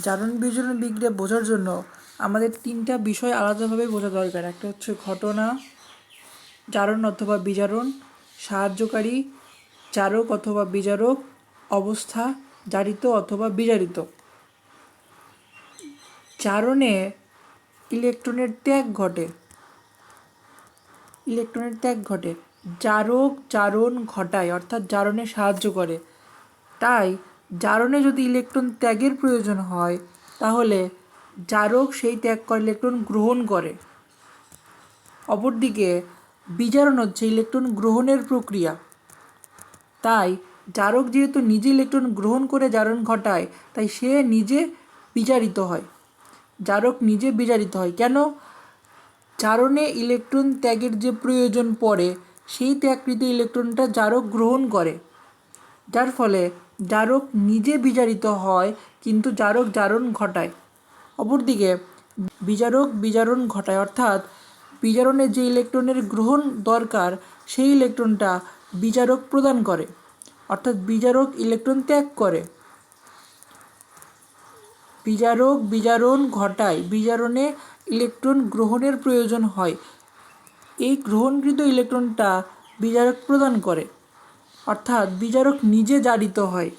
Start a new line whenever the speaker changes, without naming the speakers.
জারণ বিজারণ বিক্রিয়া বোঝার জন্য আমাদের তিনটা বিষয় আলাদাভাবে বোঝা দরকার। একটা হচ্ছে ঘটনা, জারণ অথবা বিজারণ, সাহায্যকারী চারক অথবা বিজারক, অবস্থা, জারিত অথবা বিজারিত। জারণে ইলেকট্রনের ত্যাগ ঘটে। ইলেকট্রনের ত্যাগ ঘটে। জারক জারণ ঘটায়, অর্থাৎ জারণে সাহায্য করে। তাই জারণে যদি ইলেকট্রন ত্যাগের প্রয়োজন হয়, তাহলে জারক সেই ত্যাগ করা ইলেকট্রন গ্রহণ করে। অপরদিকে, বিজারণ হচ্ছে ইলেকট্রন গ্রহণের প্রক্রিয়া। তাই জারক যেহেতু নিজে ইলেকট্রন গ্রহণ করে জারণ ঘটায়, তাই সে নিজে বিজারিত হয়। জারক নিজে বিজারিত হয়। কেন? জারণে ইলেকট্রন ত্যাগের যে প্রয়োজন পড়ে, সেই ত্যাগকৃত ইলেকট্রনটা জারক গ্রহণ করে। যার ফলে জারক নিজে বিজারিত হয়, কিন্তু জারক জারণ ঘটায়। অপরদিকে, বিজারক বিজারণ ঘটায়, অর্থাৎ বিজারণে যে ইলেকট্রনের গ্রহণ দরকার, সেই ইলেকট্রনটা বিজারক প্রদান করে, অর্থাৎ বিজারক ইলেকট্রন ত্যাগ করে। বিজারক বিজারণ ঘটায়, বিজারণে ইলেকট্রন গ্রহণের প্রয়োজন হয়। এই গ্রহণকৃত ইলেকট্রনটা বিজারক প্রদান করে। অর্থাৎ বিচারক নিজে জারিত হয়।